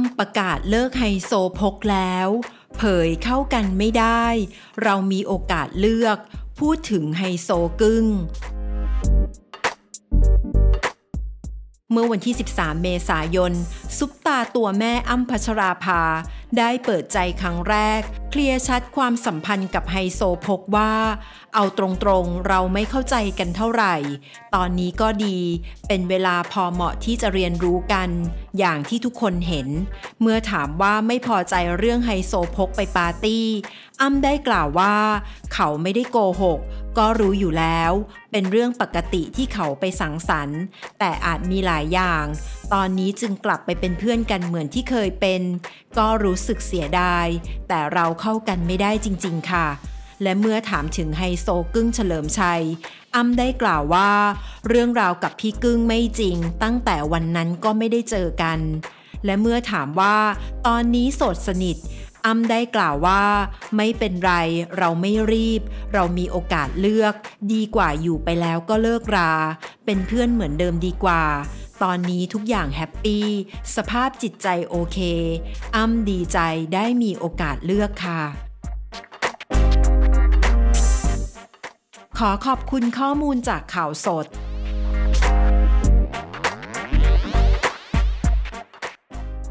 ำประกาศเลิกไฮโซพกแล้ว เผยเข้ากันไม่ได้ เรามีโอกาสเลือก พูดถึงไฮโซกึ้งเมื่อวันที่ 13 เมษายน ซุปตาตัวแม่อ้ำพัชราภา ได้เปิดใจครั้งแรก เคลียร์ชัดความสัมพันธ์กับไฮโซพกว่า เอาตรงๆเราไม่เข้าใจกันเท่าไหร่ ตอนนี้ก็ดี เป็นเวลาพอเหมาะที่จะเรียนรู้กัน อย่างที่ทุกคนเห็น เมื่อถามว่าไม่พอใจเรื่องไฮโซพกไปปาร์ตี้ อ้ำได้กล่าวว่า เขาไม่ได้โกหก ก็รู้อยู่แล้ว เป็นเรื่องปกติที่เขาไปสังสรรค์ แต่อาจมีหลายอย่าง ตอนนี้จึงกลับไปเป็นเพื่อนกันเหมือนที่เคยเป็น ก็รู้สึกเสียดาย แต่เราเข้ากันไม่ได้จริง ๆ ค่ะและเมื่อถามถึงไฮโซกึ้งเฉลิมชัย อ้ำได้กล่าวว่า เรื่องราวกับพี่กึ้งไม่จริง ตั้งแต่วันนั้นก็ไม่ได้เจอกัน และเมื่อถามว่า ตอนนี้โสดสนิท อ้ำได้กล่าวว่า ไม่เป็นไร เราไม่รีบ เรามีโอกาสเลือก ดีกว่าอยู่ไปแล้วก็เลิกรา เป็นเพื่อนเหมือนเดิมดีกว่า ตอนนี้ทุกอย่างแฮปปี้ สภาพจิตใจโอเค อ้ำดีใจได้มีโอกาสเลือกค่ะ ขอขอบคุณข้อมูลจากข่าวสด